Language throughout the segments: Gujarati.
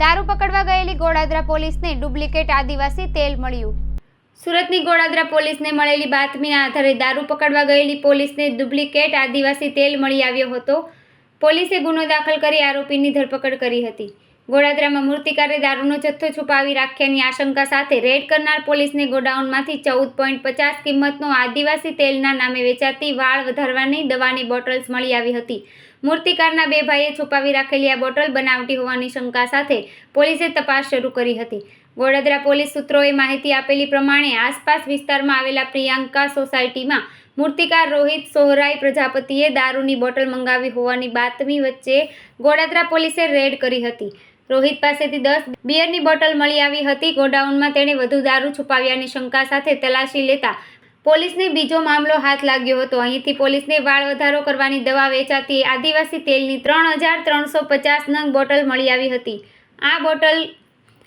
દારૂ પકડવા ગયેલી ગોળાદરા પોલીસને ડુપ્લિકેટ આદિવાસી તેલ મળ્યું. સુરતની ગોળાદરા પોલીસને મળેલી બાતમીના આધારે દારૂ પકડવા ગયેલી પોલીસને ડુપ્લિકેટ આદિવાસી તેલ મળી આવ્યો હતો. પોલીસે ગુનો દાખલ કરી આરોપીની ધરપકડ કરી હતી. ગોળાદરામાં મૂર્તિકારે દારૂનો જથ્થો છુપાવી રાખ્યાની આશંકા સાથે રેડ કરનાર પોલીસને ગોડાઉનમાંથી ચૌદ પોઈન્ટ પચાસ કિંમતનો આદિવાસી તેલના નામે વેચાતી વાળ વધારવાની દવાની બોટલ્સ મળી આવી હતી. મૂર્તિકારના બે ભાઈએ છુપાવી રાખેલી આ બોટલ બનાવટી હોવાની શંકા સાથે પોલીસે તપાસ શરૂ કરી હતી. વડોદરા પોલીસ સૂત્રોએ માહિતી આપેલી પ્રમાણે આસપાસ વિસ્તારમાં આવેલા પ્રિયાંકા સોસાયટીમાં મૂર્તિકાર રોહિત સોહરાઈ પ્રજાપતિએ દારૂની બોટલ મંગાવી હોવાની બાતમી વચ્ચે ગોડાદરા પોલીસે રેડ કરી હતી. રોહિત પાસેથી દસ બિયરની બોટલ મળી આવી હતી. ગોડાઉનમાં તેણે વધુ દારૂ છુપાવ્યાની શંકા સાથે તલાશી લેતા પોલીસને બીજો મામલો હાથ લાગ્યો હતો. અહીંથી પોલીસને વાળ વધારો કરવાની દવા વેચાતી આદિવાસી તેલની ત્રણ હજાર ત્રણસો પચાસ નંગ બોટલ મળી આવી હતી. આ બોટલ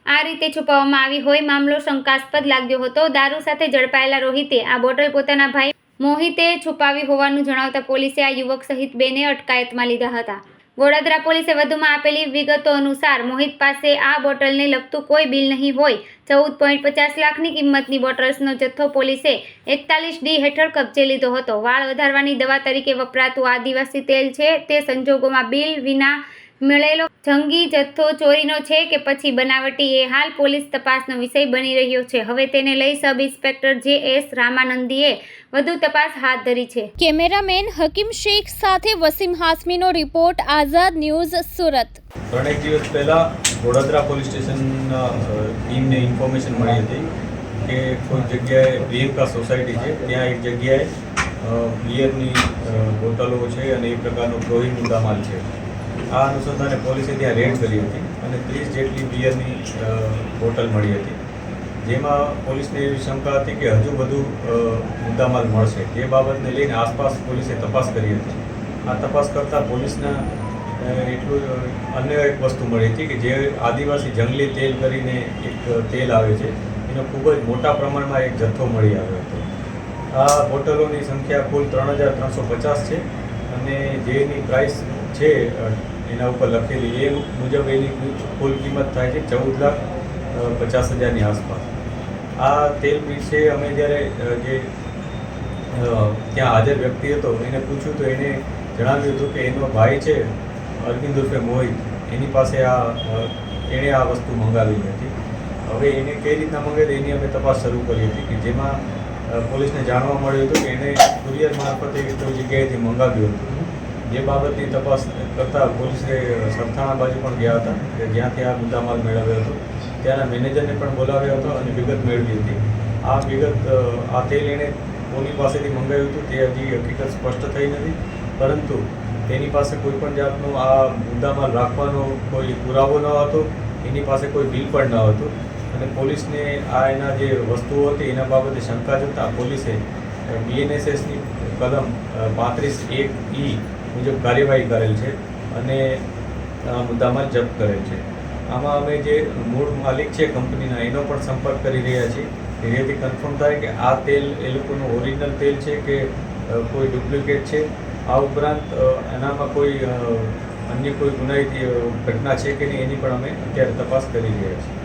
આ રીતે છુપાવવામાં આવી હોય મામલો શંકાસ્પદ લાગ્યો હતો. દારૂ સાથે ઝડપાયેલા રોહિતે આ બોટલ પોતાના ભાઈ મોહિતે છુપાવી હોવાનું જણાવતા પોલીસે આ યુવક સહિત બેને અટકાયતમાં લીધા હતા. ગોડાદરા પોલીસે વધુમાં આપેલી વિગતો અનુસાર મોહિત પાસે આ બોટલને લગતું કોઈ બિલ નહીં હોય. ચૌદ પોઈન્ટ પચાસ લાખની કિંમતની બોટલ્સનો જથ્થો પોલીસે એકતાલીસ ડી હેઠળ કબજે લીધો હતો. વાળ વધારવાની દવા તરીકે વપરાતું આદિવાસી તેલ છે તે સંજોગોમાં બિલ વિના મળેલો જંગી જથ્થો ચોરીનો છે કે પછી બનાવટી એ હાલ પોલીસ તપાસનો વિષય બની રહ્યો છે. હવે તેને લઈ સબ ઇન્સ્પેક્ટર જે એસ રામાનંદીએ વધુ તપાસ હાથ ધરી છે. કેમેરામેન હકીમ શેખ સાથે વસીમ હાસમીનો રિપોર્ટ આઝાદ ન્યૂઝ સુરત. ત્રણેક દિવસ પહેલા વડોદરા પોલીસ સ્ટેશનના ટીમને ઇન્ફોર્મેશન મળી હતી કે કોઈ જગ્યાએ પ્રિયંકા સોસાયટી છે. ત્યાં એક જગ્યાએ બિયરની બોટલો છે અને એ પ્રકારનો પ્રોહી મુદ્દામાલ છે. આ અનુસંધાને પોલીસે ત્યાં રેડ કરી હતી અને ત્રીસ જેટલી બિયરની બોટલ મળી હતી. જેમાં પોલીસને એવી શંકા હતી કે હજુ બધું મુદ્દામાલ મળશે. તે બાબતને લઈને આસપાસ પોલીસે તપાસ કરી હતી. આ તપાસ કરતાં પોલીસના એટલું અન્ય એક વસ્તુ મળી હતી કે જે આદિવાસી જંગલી તેલ કરીને એક તેલ આવે છે, એનો ખૂબ જ મોટા પ્રમાણમાં એક જથ્થો મળી આવ્યો હતો. આ બોટલોની સંખ્યા કુલ ત્રણ હજાર ત્રણસો પચાસ છે અને જેની પ્રાઇસ છે એના ઉપર લખેલી એ મુજબ એની કુલ કિંમત થાય છે ચૌદ લાખ પચાસ હજારની આસપાસ. આ તેલ વિશે અમે જ્યારે જે ત્યાં હાજર વ્યક્તિ હતો, એને પૂછ્યું તો એને જણાવ્યું હતું કે એનો ભાઈ છે, અરવિંદ ઉર્ફે મોહિત, એની પાસે આ એણે આ વસ્તુ મંગાવી હતી. હવે એને કઈ રીતના મંગાવી એની અમે તપાસ શરૂ કરી હતી કે જેમાં પોલીસને જાણવા મળ્યું હતું કે એણે કુરિયર મારફતે કોઈ જગ્યાએથી મંગાવ્યું હતું. જે બાબતની તપાસ કરતાં પોલીસે સરથાણા બાજુ પણ ગયા હતા કે જ્યાંથી આ મુદ્દામાલ મેળવ્યો હતો. ત્યાંના મેનેજરને પણ બોલાવ્યો હતો અને વિગત મેળવી હતી. આ વિગત આ તેલ એણે કોની પાસેથી મંગાવ્યું હતું તે હજી હકીકત સ્પષ્ટ થઈ નથી. પરંતુ તેની પાસે કોઈ પણ જાતનો આ મુદ્દામાલ રાખવાનો કોઈ પુરાવો ન હતો, એની પાસે કોઈ બિલ પણ ન હતું. અને પોલીસને આ એના જે વસ્તુઓ હતી એના બાબતે શંકા જતાં પોલીસે બીએનએસએસની કલમ પાંત્રીસ એક ઈ મુજબ કાર્યવાહી કરેલ છે અને આ મુદ્દામાં જપ્ત કરેલ છે. આમાં અમે જે મૂળ માલિક છે કંપનીના, એનો પણ સંપર્ક કરી રહ્યા છીએ. એનાથી કન્ફર્મ થાય કે આ તેલ, એ લોકોનું ઓરિજિનલ તેલ છે કે કોઈ ડુપ્લિકેટ છે. આ ઉપરાંત એનામાં કોઈ અન્ય કોઈ ગુનાહિત ઘટના છે કે નહીં એની પણ અમે અત્યારે તપાસ કરી રહ્યા છીએ.